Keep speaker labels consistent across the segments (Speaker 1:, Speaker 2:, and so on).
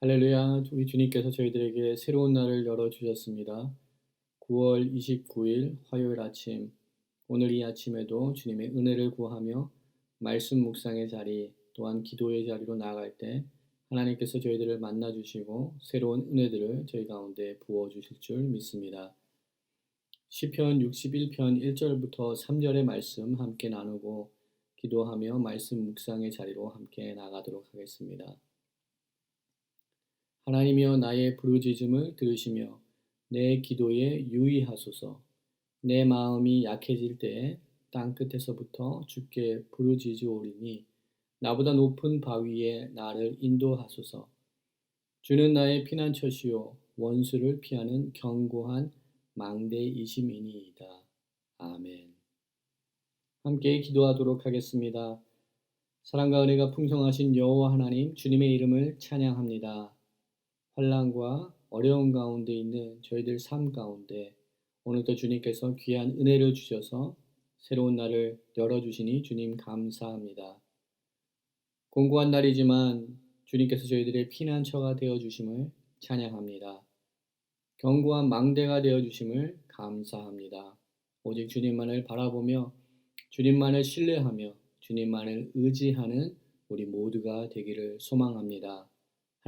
Speaker 1: 할렐루야, 우리 주님께서 저희들에게 새로운 날을 열어주셨습니다. 9월 29일 화요일 아침, 오늘 이 아침에도 주님의 은혜를 구하며 말씀 묵상의 자리, 또한 기도의 자리로 나아갈 때 하나님께서 저희들을 만나주시고 새로운 은혜들을 저희 가운데 부어주실 줄 믿습니다. 시편 61편 1절부터 3절의 말씀 함께 나누고 기도하며 말씀 묵상의 자리로 함께 나가도록 하겠습니다. 하나님이여 나의 부르짖음을 들으시며 내 기도에 유의하소서. 내 마음이 약해질 때에 땅 끝에서부터 주께 부르짖으오리니 나보다 높은 바위에 나를 인도하소서. 주는 나의 피난처시요 원수를 피하는 견고한 망대이심이니이다. 아멘. 함께 기도하도록 하겠습니다. 사랑과 은혜가 풍성하신 여호와 하나님 주님의 이름을 찬양합니다. 환란과 어려운 가운데 있는 저희들 삶 가운데 오늘도 주님께서 귀한 은혜를 주셔서 새로운 날을 열어주시니 주님 감사합니다. 공고한 날이지만 주님께서 저희들의 피난처가 되어 주심을 찬양합니다. 견고한 망대가 되어 주심을 감사합니다. 오직 주님만을 바라보며 주님만을 신뢰하며 주님만을 의지하는 우리 모두가 되기를 소망합니다.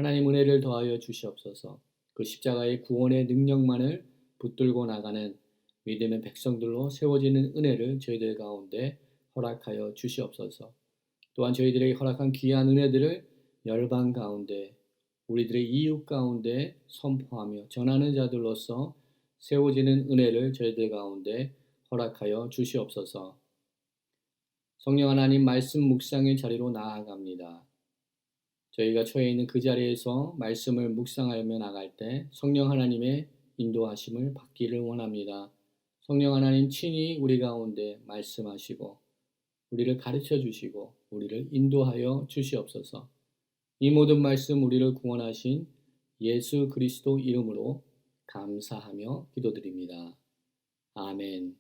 Speaker 1: 하나님 은혜를 더하여 주시옵소서. 그 십자가의 구원의 능력만을 붙들고 나가는 믿음의 백성들로 세워지는 은혜를 저희들 가운데 허락하여 주시옵소서. 또한 저희들에게 허락한 귀한 은혜들을 열방 가운데 우리들의 이웃 가운데 선포하며 전하는 자들로서 세워지는 은혜를 저희들 가운데 허락하여 주시옵소서. 성령 하나님 말씀 묵상의 자리로 나아갑니다. 저희가 처해 있는 그 자리에서 말씀을 묵상하며 나갈 때 성령 하나님의 인도하심을 받기를 원합니다. 성령 하나님 친히 우리 가운데 말씀하시고 우리를 가르쳐 주시고 우리를 인도하여 주시옵소서. 이 모든 말씀 우리를 구원하신 예수 그리스도 이름으로 감사하며 기도드립니다. 아멘.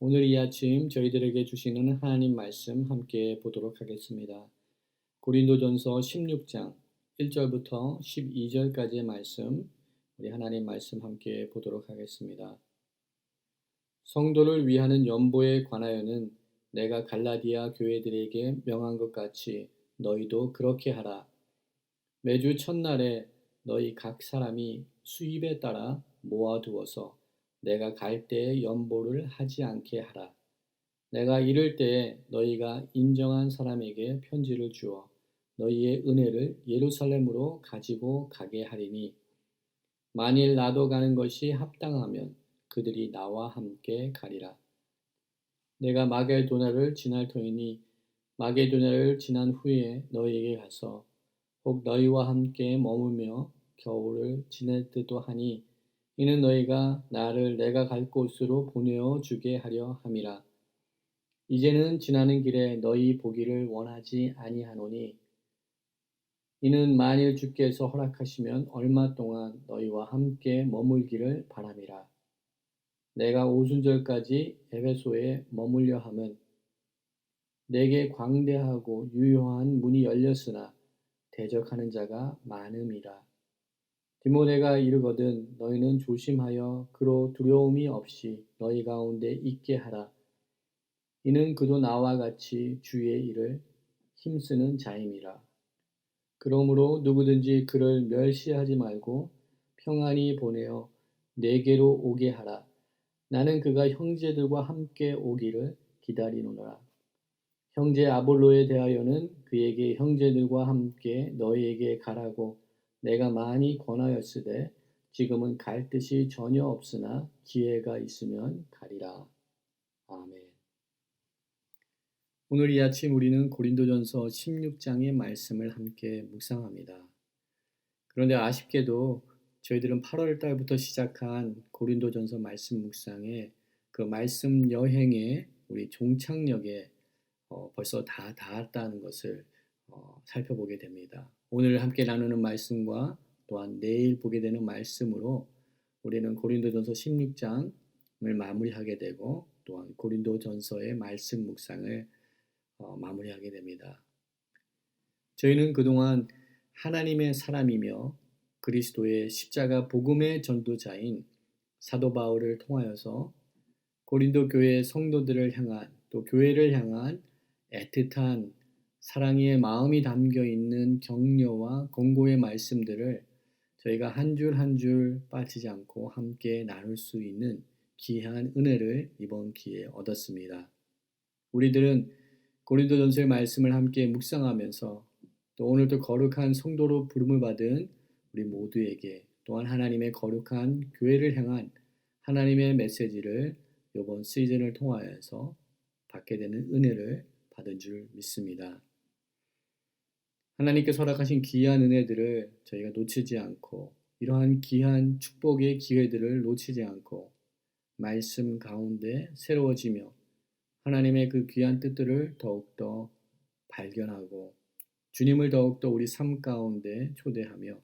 Speaker 1: 오늘 이 아침 저희들에게 주시는 하나님 말씀 함께 보도록 하겠습니다. 고린도전서 16장 1절부터 12절까지의 말씀 우리 하나님 말씀 함께 보도록 하겠습니다. 성도를 위하는 연보에 관하여는 내가 갈라디아 교회들에게 명한 것 같이 너희도 그렇게 하라. 매주 첫날에 너희 각 사람이 수입에 따라 모아두어서 내가 갈 때에 연보를 하지 않게 하라. 내가 이럴 때에 너희가 인정한 사람에게 편지를 주어 너희의 은혜를 예루살렘으로 가지고 가게 하리니 만일 나도 가는 것이 합당하면 그들이 나와 함께 가리라. 내가 마게도나를 지날 터이니 마게도나를 지난 후에 너희에게 가서 혹 너희와 함께 머물며 겨울을 지낼 듯도 하니 이는 너희가 나를 내가 갈 곳으로 보내어 주게 하려 함이라. 이제는 지나는 길에 너희 보기를 원하지 아니하노니 이는 만일 주께서 허락하시면 얼마 동안 너희와 함께 머물기를 바람이라. 내가 오순절까지 에베소에 머물려 함은 내게 광대하고 유효한 문이 열렸으나 대적하는 자가 많음이라. 디모데가 이르거든 너희는 조심하여 그로 두려움이 없이 너희 가운데 있게 하라. 이는 그도 나와 같이 주의 일을 힘쓰는 자임이라. 그러므로 누구든지 그를 멸시하지 말고 평안히 보내어 내게로 오게 하라. 나는 그가 형제들과 함께 오기를 기다리노라. 형제 아볼로에 대하여는 그에게 형제들과 함께 너희에게 가라고 내가 많이 권하였으되 지금은 갈 뜻이 전혀 없으나 기회가 있으면 가리라. 아멘. 오늘 이 아침 우리는 고린도전서 16장의 말씀을 함께 묵상합니다. 그런데 아쉽게도 저희들은 8월 달부터 시작한 고린도전서 말씀 묵상에 그 말씀 여행에 우리 종착역에 어, 벌써 다 닿았다는 것을 어, 살펴보게 됩니다. 오늘 함께 나누는 말씀과 또한 내일 보게 되는 말씀으로 우리는 고린도전서 16장을 마무리하게 되고 또한 고린도전서의 말씀 묵상을 어, 마무리하게 됩니다. 저희는 그동안 하나님의 사람이며 그리스도의 십자가 복음의 전도자인 사도 바울을 통하여서 고린도 교회 성도들을 향한 또 교회를 향한 애틋한 사랑의 마음이 담겨 있는 격려와 권고의 말씀들을 저희가 한 줄 한줄 빠지지 않고 함께 나눌 수 있는 귀한 은혜를 이번 기회에 얻었습니다. 우리들은 고린도전서의 말씀을 함께 묵상하면서 또 오늘도 거룩한 성도로 부름을 받은 우리 모두에게 또한 하나님의 거룩한 교회를 향한 하나님의 메시지를 이번 시즌을 통하여서 받게 되는 은혜를 받은 줄 믿습니다. 하나님께서 허락하신 귀한 은혜들을 저희가 놓치지 않고 이러한 귀한 축복의 기회들을 놓치지 않고 말씀 가운데 새로워지며 하나님의 그 귀한 뜻들을 더욱더 발견하고 주님을 더욱더 우리 삶 가운데 초대하며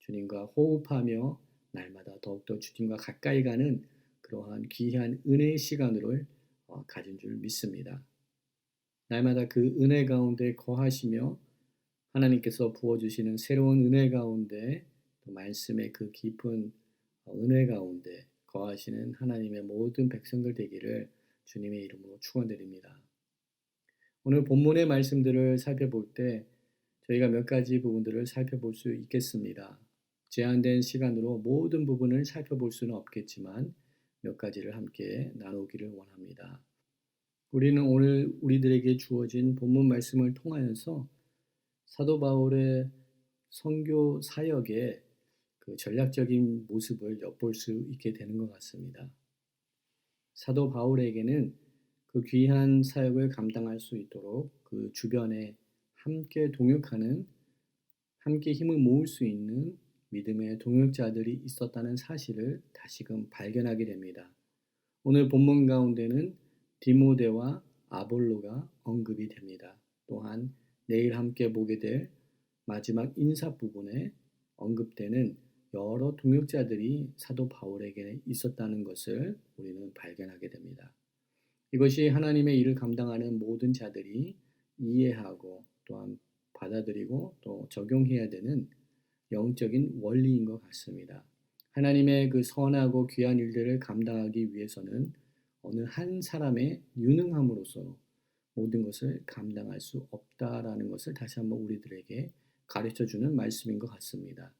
Speaker 1: 주님과 호흡하며 날마다 더욱더 주님과 가까이 가는 그러한 귀한 은혜의 시간을 어, 가진 줄 믿습니다. 날마다 그 은혜 가운데 거하시며 하나님께서 부어주시는 새로운 은혜 가운데 말씀의 그 깊은 은혜 가운데 거하시는 하나님의 모든 백성들 되기를 주님의 이름으로 축원드립니다. 오늘 본문의 말씀들을 살펴볼 때 저희가 몇 가지 부분들을 살펴볼 수 있겠습니다. 제한된 시간으로 모든 부분을 살펴볼 수는 없겠지만 몇 가지를 함께 나누기를 원합니다. 우리는 오늘 우리들에게 주어진 본문 말씀을 통하여서 사도 바울의 선교 사역의 그 전략적인 모습을 엿볼 수 있게 되는 것 같습니다. 사도 바울에게는 그 귀한 사역을 감당할 수 있도록 그 주변에 함께 동역하는 함께 힘을 모을 수 있는 믿음의 동역자들이 있었다는 사실을 다시금 발견하게 됩니다. 오늘 본문 가운데는 디모데와 아볼로가 언급이 됩니다. 또한 내일 함께 보게 될 마지막 인사 부분에 언급되는 여러 동역자들이 사도 바울에게 있었다는 것을 우리는 발견하게 됩니다. 이것이 하나님의 일을 감당하는 모든 자들이 이해하고 또한 받아들이고 또 적용해야 되는 영적인 원리인 것 같습니다. 하나님의 그 선하고 귀한 일들을 감당하기 위해서는 어느 한 사람의 유능함으로서 모든 것을 감당할 수 없다라는 것을 다시 한번 우리들에게 가르쳐 주는 말씀인 것 같습니다.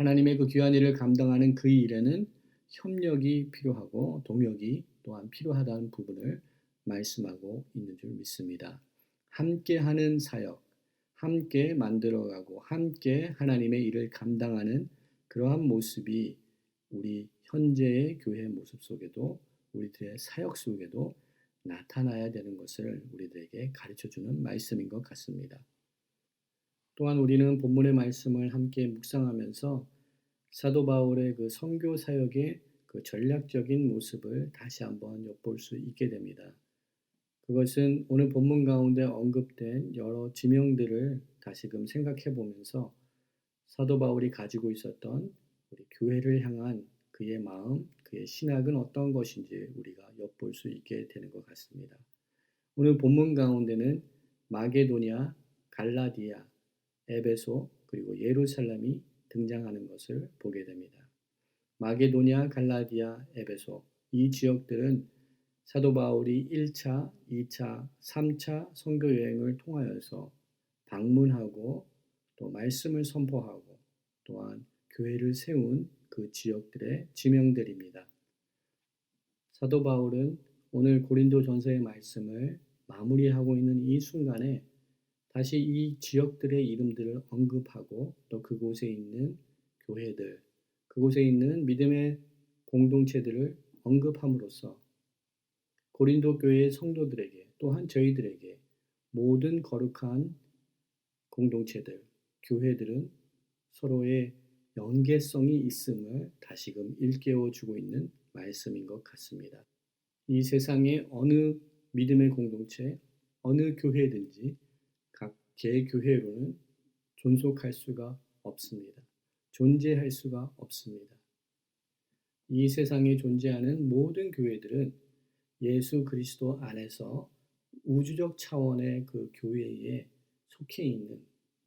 Speaker 1: 하나님의 그 귀한 일을 감당하는 그 일에는 협력이 필요하고 동역이 또한 필요하다는 부분을 말씀하고 있는 줄 믿습니다. 함께 하는 사역, 함께 만들어가고 함께 하나님의 일을 감당하는 그러한 모습이 우리 현재의 교회 모습 속에도 우리들의 사역 속에도 나타나야 되는 것을 우리들에게 가르쳐 주는 말씀인 것 같습니다. 또한 우리는 본문의 말씀을 함께 묵상하면서 사도 바울의 그 선교 사역의 그 전략적인 모습을 다시 한번 엿볼 수 있게 됩니다. 그것은 오늘 본문 가운데 언급된 여러 지명들을 다시금 생각해 보면서 사도 바울이 가지고 있었던 우리 교회를 향한 그의 마음, 그의 신학은 어떤 것인지 우리가 엿볼 수 있게 되는 것 같습니다. 오늘 본문 가운데는 마게도냐, 갈라디아, 에베소, 그리고 예루살렘이 등장하는 것을 보게 됩니다. 마게도냐, 갈라디아, 에베소 이 지역들은 사도 바울이 1차, 2차, 3차 선교 여행을 통하여서 방문하고 또 말씀을 선포하고 또한 교회를 세운 그 지역들의 지명들입니다. 사도 바울은 오늘 고린도 전서의 말씀을 마무리하고 있는 이 순간에 다시 이 지역들의 이름들을 언급하고 또 그곳에 있는 교회들, 그곳에 있는 믿음의 공동체들을 언급함으로써 고린도 교회의 성도들에게 또한 저희들에게 모든 거룩한 공동체들, 교회들은 서로의 연계성이 있음을 다시금 일깨워 주고 있는 말씀인 것 같습니다. 이 세상의 어느 믿음의 공동체, 어느 교회든지 각 개교회로는 존속할 수가 없습니다. 존재할 수가 없습니다. 이 세상에 존재하는 모든 교회들은 예수 그리스도 안에서 우주적 차원의 그 교회에 속해 있는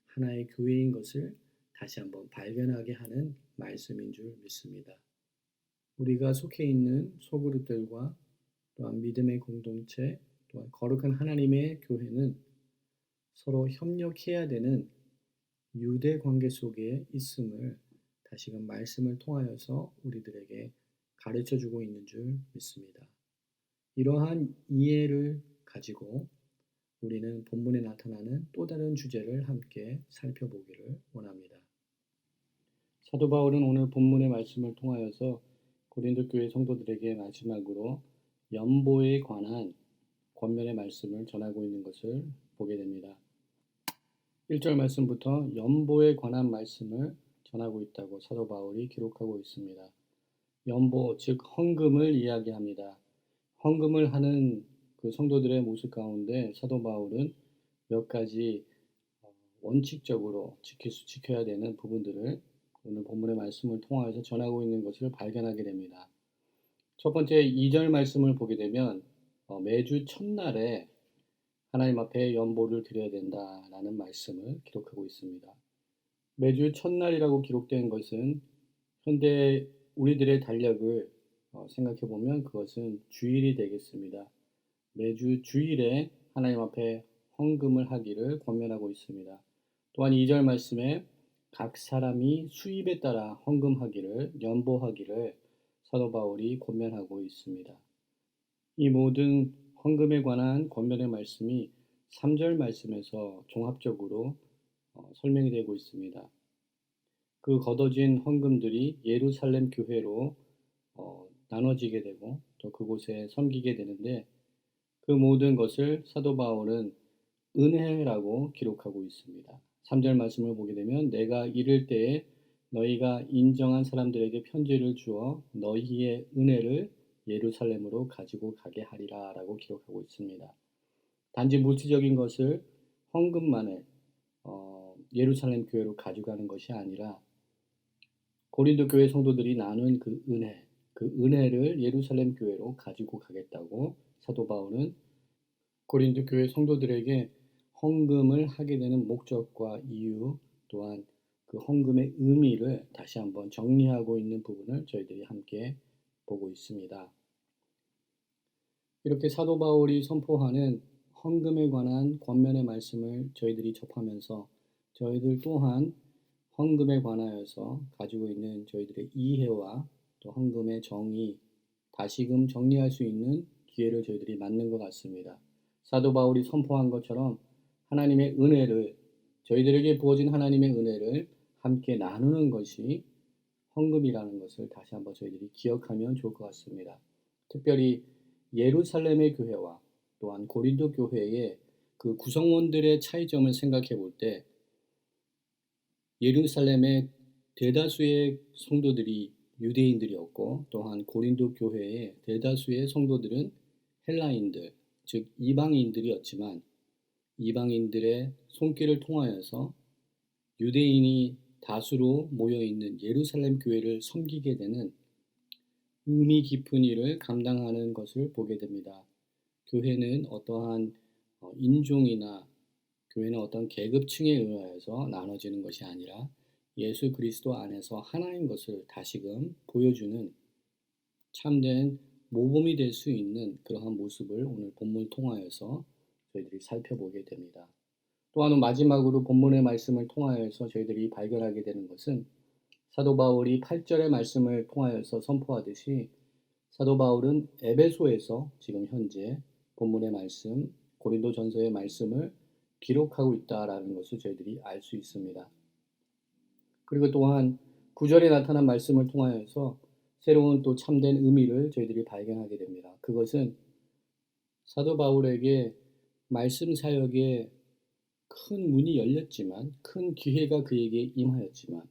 Speaker 1: 하나의 교회인 것을 다시 한번 발견하게 하는 말씀인 줄 믿습니다. 우리가 속해 있는 소그룹들과 또한 믿음의 공동체, 또한 거룩한 하나님의 교회는 서로 협력해야 되는 유대 관계 속에 있음을 다시금 말씀을 통하여서 우리들에게 가르쳐 주고 있는 줄 믿습니다. 이러한 이해를 가지고 우리는 본문에 나타나는 또 다른 주제를 함께 살펴보기를 원합니다. 사도 바울은 오늘 본문의 말씀을 통하여서 고린도 교회 성도들에게 마지막으로 연보에 관한 권면의 말씀을 전하고 있는 것을 보게 됩니다. 1절 말씀부터 연보에 관한 말씀을 전하고 있다고 사도 바울이 기록하고 있습니다. 연보, 즉 헌금을 이야기합니다. 헌금을 하는 그 성도들의 모습 가운데 사도 바울은 몇 가지 어, 원칙적으로 지킬 수, 지켜야 되는 부분들을 오늘 본문의 말씀을 통하여서 전하고 있는 것을 발견하게 됩니다. 첫 번째 2절 말씀을 보게 되면 어, 매주 첫날에 하나님 앞에 연보를 드려야 된다라는 말씀을 기록하고 있습니다. 매주 첫날이라고 기록된 것은 현대 우리들의 달력을 어, 생각해 보면 그것은 주일이 되겠습니다. 매주 주일에 하나님 앞에 헌금을 하기를 권면하고 있습니다. 또한 2절 말씀에 각 사람이 수입에 따라 헌금하기를 연보하기를 사도 바울이 권면하고 있습니다. 이 모든 헌금에 관한 권면의 말씀이 3절 말씀에서 종합적으로 어, 설명이 되고 있습니다. 그 걷어진 헌금들이 예루살렘 교회로 어, 나눠지게 되고 또 그곳에 섬기게 되는데 그 모든 것을 사도 바울은 은혜라고 기록하고 있습니다. 3절 말씀을 보게 되면 내가 이를 때에 너희가 인정한 사람들에게 편지를 주어 너희의 은혜를 예루살렘으로 가지고 가게 하리라 라고 기록하고 있습니다. 단지 물질적인 것을 헌금만을 어, 예루살렘 교회로 가져가는 것이 아니라 고린도 교회 성도들이 나눈 그 은혜, 그 은혜를 예루살렘 교회로 가지고 가겠다고 사도 바울은 고린도 교회 성도들에게 헌금을 하게 되는 목적과 이유 또한 그 헌금의 의미를 다시 한번 정리하고 있는 부분을 저희들이 함께 보고 있습니다. 이렇게 사도 바울이 선포하는 헌금에 관한 권면의 말씀을 저희들이 접하면서 저희들 또한 헌금에 관하여서 가지고 있는 저희들의 이해와 또 헌금의 정의 다시금 정리할 수 있는 기회를 저희들이 맞는 것 같습니다. 사도 바울이 선포한 것처럼 하나님의 은혜를 저희들에게 부어진 하나님의 은혜를 함께 나누는 것이 헌금이라는 것을 다시 한번 저희들이 기억하면 좋을 것 같습니다. 특별히 예루살렘의 교회와 또한 고린도 교회의 그 구성원들의 차이점을 생각해 볼 때 예루살렘의 대다수의 성도들이 유대인들이었고 또한 고린도 교회의 대다수의 성도들은 헬라인들 즉 이방인들이었지만 이방인들의 손길을 통하여서 유대인이 다수로 모여 있는 예루살렘 교회를 섬기게 되는 의미 깊은 일을 감당하는 것을 보게 됩니다. 교회는 어떠한 어, 인종이나 교회는 어떤 계급층에 의하여서 나눠지는 것이 아니라 예수 그리스도 안에서 하나인 것을 다시금 보여주는 참된 모범이 될 수 있는 그러한 모습을 오늘 본문 통하여서 저희들이 살펴보게 됩니다. 또한 마지막으로 본문의 말씀을 통하여서 저희들이 발견하게 되는 것은 사도 바울이 8절의 말씀을 통하여서 선포하듯이 사도 바울은 에베소에서 지금 현재 본문의 말씀, 고린도 전서의 말씀을 기록하고 있다라는 것을 저희들이 알 수 있습니다. 그리고 또한 구절에 나타난 말씀을 통하여서 새로운 또 참된 의미를 저희들이 발견하게 됩니다. 그것은 사도 바울에게 말씀 사역에 큰 문이 열렸지만 큰 기회가 그에게 임하였지만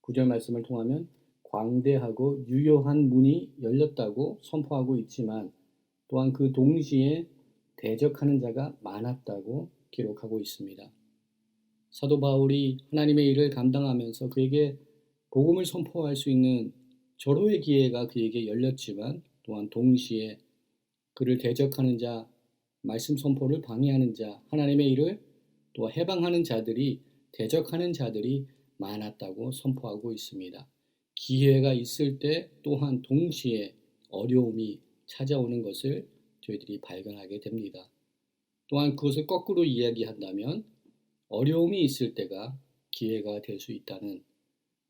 Speaker 1: 구절 말씀을 통하면 광대하고 유효한 문이 열렸다고 선포하고 있지만 또한 그 동시에 대적하는 자가 많았다고 기록하고 있습니다. 사도 바울이 하나님의 일을 감당하면서 그에게 복음을 선포할 수 있는 절호의 기회가 그에게 열렸지만 또한 동시에 그를 대적하는 자, 말씀 선포를 방해하는 자, 하나님의 일을 또 해방하는 자들이 대적하는 자들이 많았다고 선포하고 있습니다. 기회가 있을 때 또한 동시에 어려움이 찾아오는 것을 저희들이 발견하게 됩니다. 또한 그것을 거꾸로 이야기한다면 어려움이 있을 때가 기회가 될 수 있다는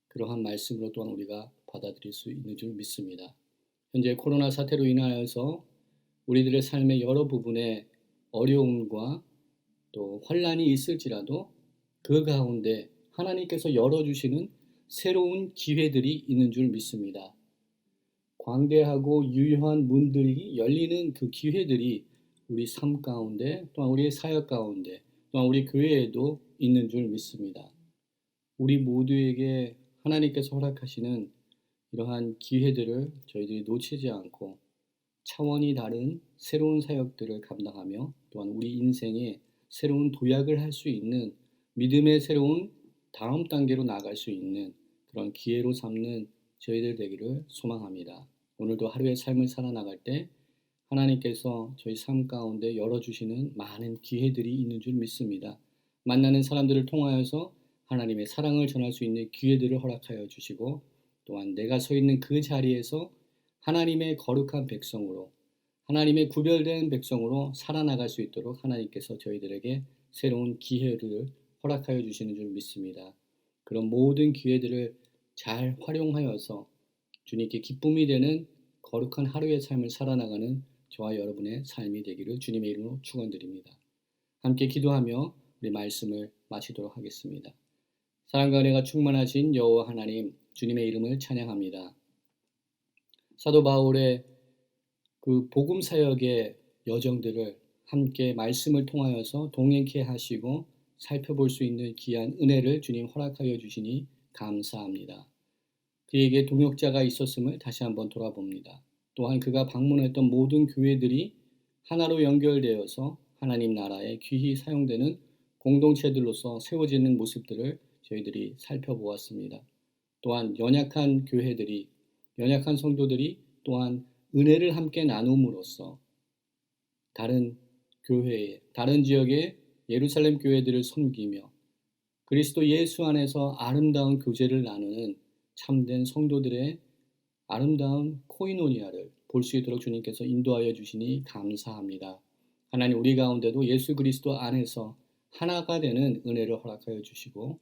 Speaker 1: 그러한 말씀으로 또한 우리가 받아들일 수 있는 줄 믿습니다. 현재 코로나 사태로 인하여서 우리들의 삶의 여러 부분에 어려움과 또 환란이 있을지라도 그 가운데 하나님께서 열어주시는 새로운 기회들이 있는 줄 믿습니다. 광대하고 유효한 문들이 열리는 그 기회들이 우리 삶 가운데 또한 우리의 사역 가운데 또한 우리 교회에도 있는 줄 믿습니다. 우리 모두에게 하나님께서 허락하시는 이러한 기회들을 저희들이 놓치지 않고 차원이 다른 새로운 사역들을 감당하며 또한 우리 인생에 새로운 도약을 할 수 있는 믿음의 새로운 다음 단계로 나갈 수 있는 그런 기회로 삼는 저희들 되기를 소망합니다. 오늘도 하루의 삶을 살아나갈 때 하나님께서 저희 삶 가운데 열어주시는 많은 기회들이 있는 줄 믿습니다. 만나는 사람들을 통하여서 하나님의 사랑을 전할 수 있는 기회들을 허락하여 주시고 또한 내가 서 있는 그 자리에서 하나님의 거룩한 백성으로 하나님의 구별된 백성으로 살아나갈 수 있도록 하나님께서 저희들에게 새로운 기회를 허락하여 주시는 줄 믿습니다. 그런 모든 기회들을 잘 활용하여서 주님께 기쁨이 되는 거룩한 하루의 삶을 살아나가는 저와 여러분의 삶이 되기를 주님의 이름으로 축원드립니다. 함께 기도하며 우리 말씀을 마치도록 하겠습니다. 사랑과 은혜가 충만하신 여호와 하나님 주님의 이름을 찬양합니다. 사도 바울의 그 복음 사역의 여정들을 함께 말씀을 통하여서 동행케 하시고 살펴볼 수 있는 귀한 은혜를 주님 허락하여 주시니 감사합니다. 그에게 동역자가 있었음을 다시 한번 돌아봅니다. 또한 그가 방문했던 모든 교회들이 하나로 연결되어서 하나님 나라에 귀히 사용되는 공동체들로서 세워지는 모습들을 저희들이 살펴보았습니다. 또한 연약한 교회들이 연약한 성도들이 또한 은혜를 함께 나눔으로써 다른 교회에 다른 지역의 예루살렘 교회들을 섬기며 그리스도 예수 안에서 아름다운 교제를 나누는 참된 성도들의 아름다운 코이노니아를 볼 수 있도록 주님께서 인도하여 주시니 감사합니다. 하나님 우리 가운데도 예수 그리스도 안에서 하나가 되는 은혜를 허락하여 주시고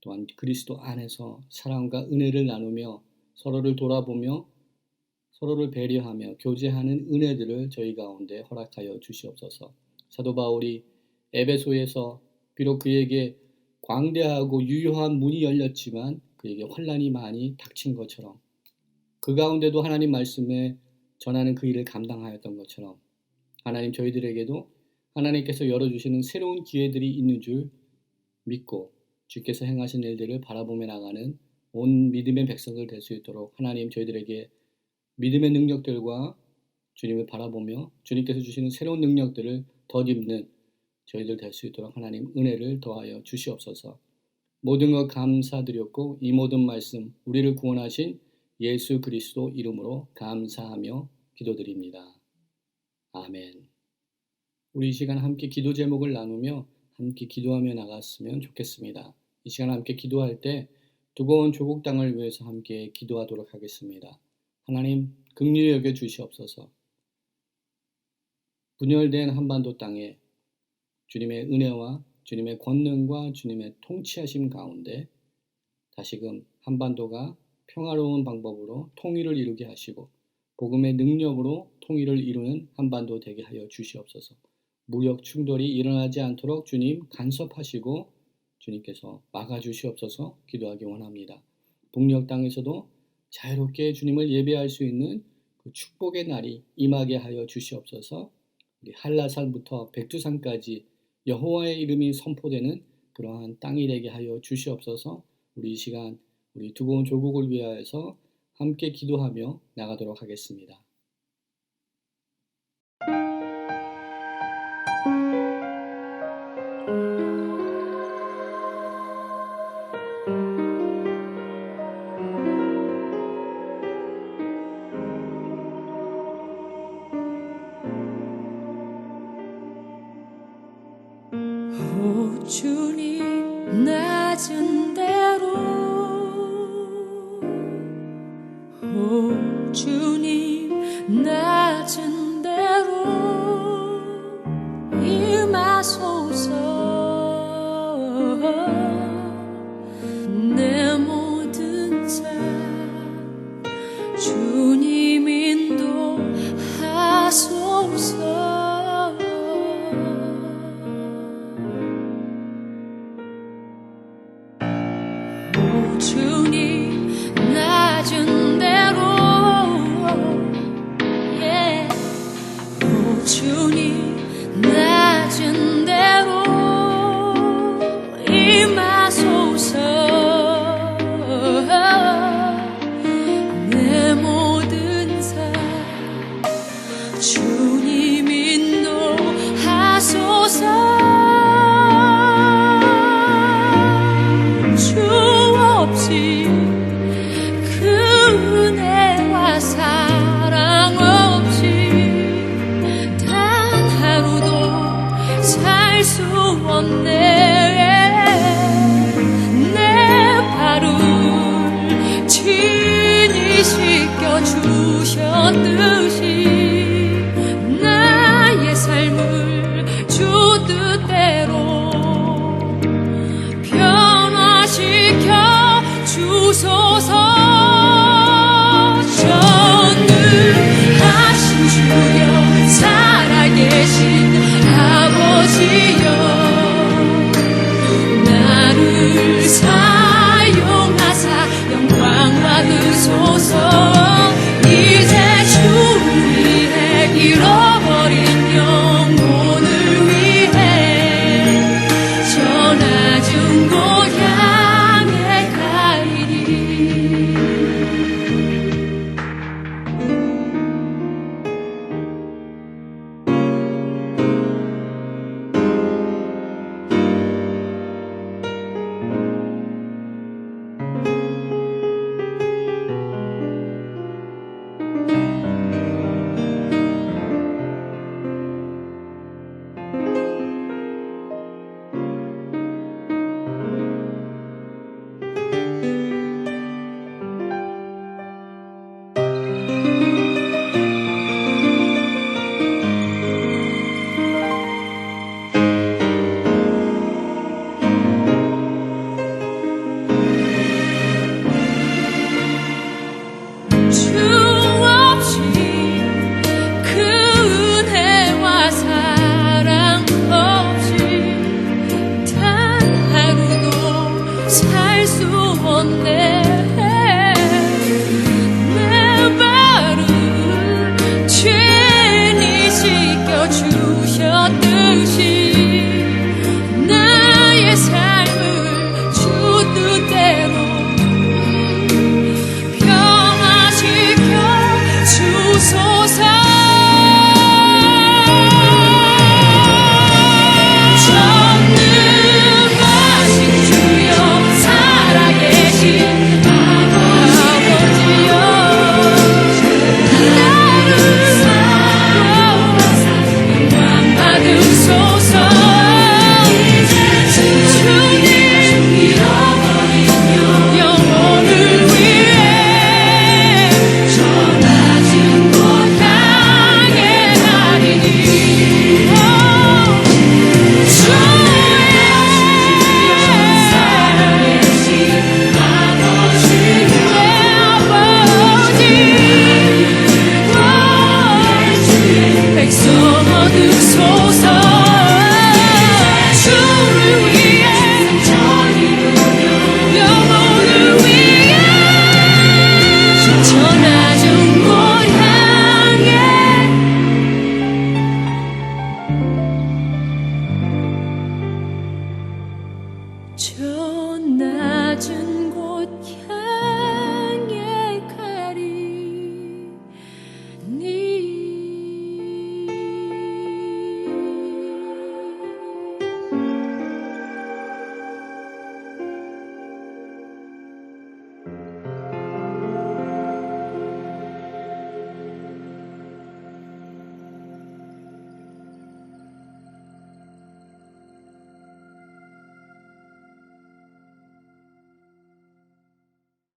Speaker 1: 또한 그리스도 안에서 사랑과 은혜를 나누며 서로를 돌아보며 서로를 배려하며 교제하는 은혜들을 저희 가운데 허락하여 주시옵소서. 사도 바울이 에베소에서 비록 그에게 광대하고 유효한 문이 열렸지만 그에게 환란이 많이 닥친 것처럼 그 가운데도 하나님 말씀에 전하는 그 일을 감당하였던 것처럼 하나님 저희들에게도 하나님께서 열어주시는 새로운 기회들이 있는 줄 믿고 주께서 행하신 일들을 바라보며 나가는 온 믿음의 백성들 될 수 있도록 하나님 저희들에게 믿음의 능력들과 주님을 바라보며 주님께서 주시는 새로운 능력들을 덧입는 저희들 될 수 있도록 하나님 은혜를 더하여 주시옵소서. 모든 것 감사드렸고 이 모든 말씀 우리를 구원하신 예수 그리스도 이름으로 감사하며 기도드립니다. 아멘. 우리 이 시간 함께 기도 제목을 나누며 함께 기도하며 나갔으면 좋겠습니다. 이 시간 함께 기도할 때 두꺼운 조국 땅을 위해서 함께 기도하도록 하겠습니다. 하나님 긍휼히 여겨 주시옵소서. 분열된 한반도 땅에 주님의 은혜와 주님의 권능과 주님의 통치하심 가운데 다시금 한반도가 평화로운 방법으로 통일을 이루게 하시고 복음의 능력으로 통일을 이루는 한반도 되게 하여 주시옵소서. 무력 충돌이 일어나지 않도록 주님 간섭하시고 주님께서 막아 주시옵소서 기도하기 원합니다. 북녘 땅에서도 자유롭게 주님을 예배할 수 있는 그 축복의 날이 임하게 하여 주시옵소서. 우리 한라산부터 백두산까지 여호와의 이름이 선포되는 그러한 땅이 되게 하여 주시옵소서. 우리 이 시간 우리 두고온 조국을 위하여서 함께 기도하며 나가도록 하겠습니다.
Speaker 2: 없